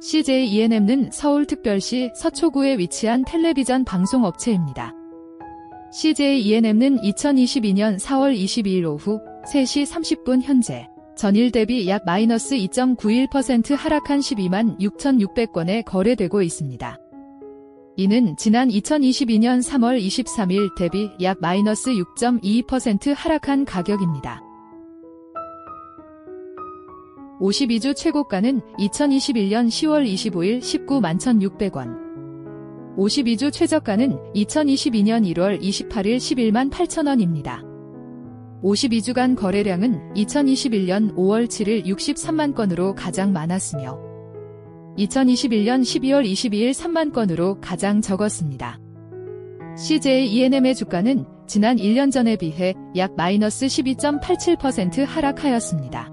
CJ ENM는 서울특별시 서초구에 위치한 텔레비전 방송업체입니다. CJ ENM는 2022년 4월 22일 오후 3시 30분 현재 전일 대비 약 마이너스 2.91% 하락한 12만 6,600건에 거래되고 있습니다. 이는 지난 2022년 3월 23일 대비 약 마이너스 6.22% 하락한 가격입니다. 52주 최고가는 2021년 10월 25일 19만 1,600원. 52주 최저가는 2022년 1월 28일 11만 8천원입니다. 52주간 거래량은 2021년 5월 7일 63만 건으로 가장 많았으며 2021년 12월 22일 3만 건으로 가장 적었습니다. CJ ENM의 주가는 지난 1년 전에 비해 약 마이너스 12.87% 하락하였습니다.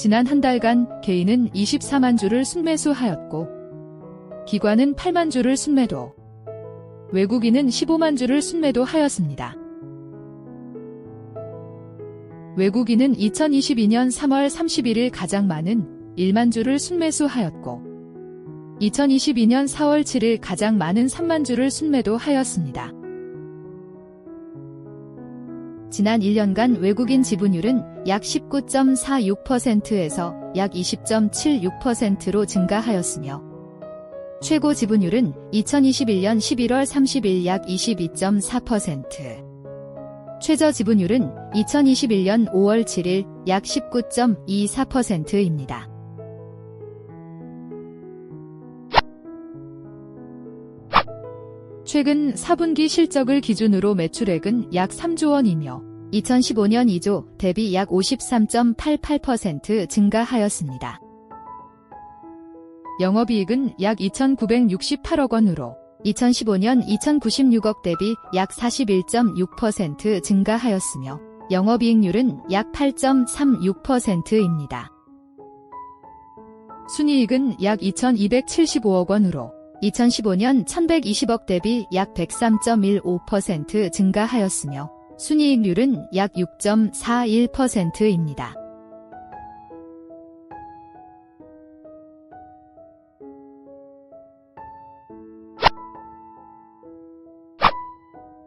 지난 한 달간 개인은 24만 주를 순매수하였고 기관은 8만 주를 순매도 외국인은 15만 주를 순매도하였습니다. 외국인은 2022년 3월 31일 가장 많은 1만 주를 순매수하였고 2022년 4월 7일 가장 많은 3만 주를 순매도하였습니다. 지난 1년간 외국인 지분율은 약 19.46%에서 약 20.76%로 증가하였으며 최고 지분율은 2021년 11월 30일 약 22.4%, 최저 지분율은 2021년 5월 7일 약 19.24%입니다. 최근 4분기 실적을 기준으로 매출액은 약 3조 원이며 2015년 2조 대비 약 53.88% 증가하였습니다. 영업이익은 약 2,968억 원으로 2015년 2,096억 대비 약 41.6% 증가하였으며 영업이익률은 약 8.36%입니다. 순이익은 약 2,275억 원으로 2015년 1,120억 대비 약 103.15% 증가하였으며 순이익률은 약 6.41%입니다.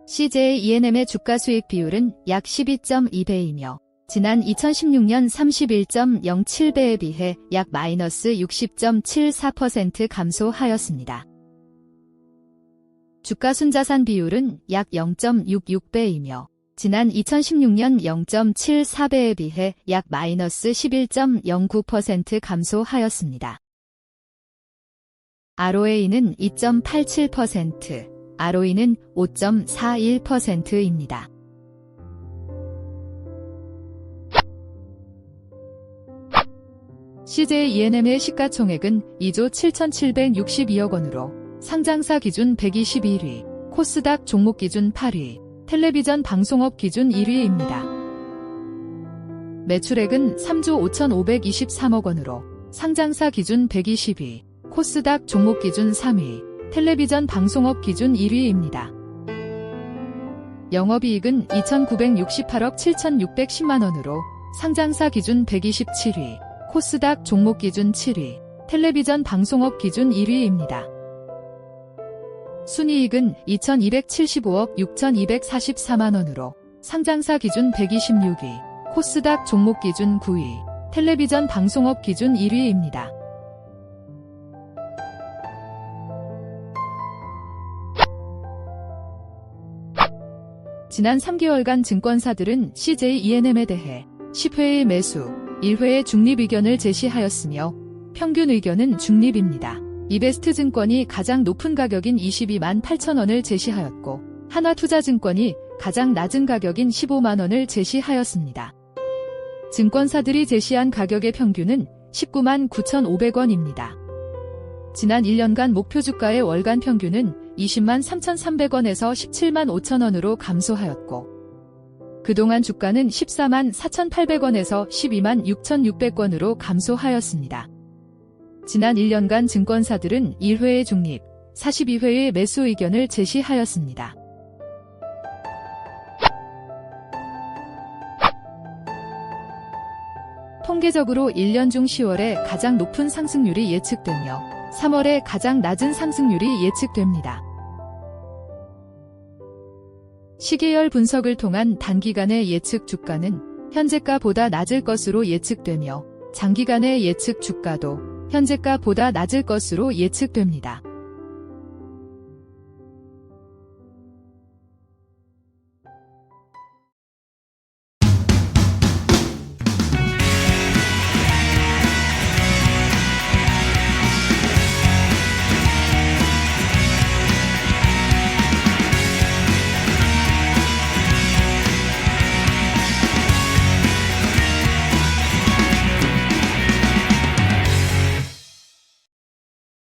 CJ ENM의 주가 수익 비율은 약 12.2배이며 지난 2016년 31.07배에 비해 약 마이너스 60.74% 감소하였습니다. 주가 순자산 비율은 약 0.66배이며 지난 2016년 0.74배에 비해 약 마이너스 11.09% 감소하였습니다. ROA는 2.87%, ROE는 5.41%입니다. CJ ENM의 시가총액은 2조 7,762억 원으로 상장사 기준 121위, 코스닥 종목 기준 8위, 텔레비전 방송업 기준 1위입니다. 매출액은 3조 5,523억 원으로 상장사 기준 120위, 코스닥 종목 기준 3위, 텔레비전 방송업 기준 1위입니다. 영업이익은 2,968억 7,610만 원으로 상장사 기준 127위, 코스닥 종목 기준 7위, 텔레비전 방송업 기준 1위입니다. 순이익은 2,275억 6,244만 원으로 상장사 기준 126위, 코스닥 종목 기준 9위, 텔레비전 방송업 기준 1위입니다. 지난 3개월간 증권사들은 CJ ENM에 대해 10회의 매수, 1회의 중립 의견을 제시하였으며 평균 의견은 중립입니다. 이베스트 증권이 가장 높은 가격인 22만 8천 원을 제시하였고 하나투자증권이 가장 낮은 가격인 15만 원을 제시하였습니다. 증권사들이 제시한 가격의 평균은 19만 9,500원입니다. 지난 1년간 목표 주가의 월간 평균은 20만 3,300원에서 17만 5천원으로 감소하였고 그동안 주가는 14만 4,800원에서 12만 6,600원으로 감소하였습니다. 지난 1년간 증권사들은 1회의 중립, 42회의 매수 의견을 제시하였습니다. 통계적으로 1년 중 10월에 가장 높은 상승률이 예측되며 3월에 가장 낮은 상승률이 예측됩니다. 시계열 분석을 통한 단기간의 예측 주가는 현재가보다 낮을 것으로 예측되며 장기간의 예측 주가도 현재가보다 낮을 것으로 예측됩니다.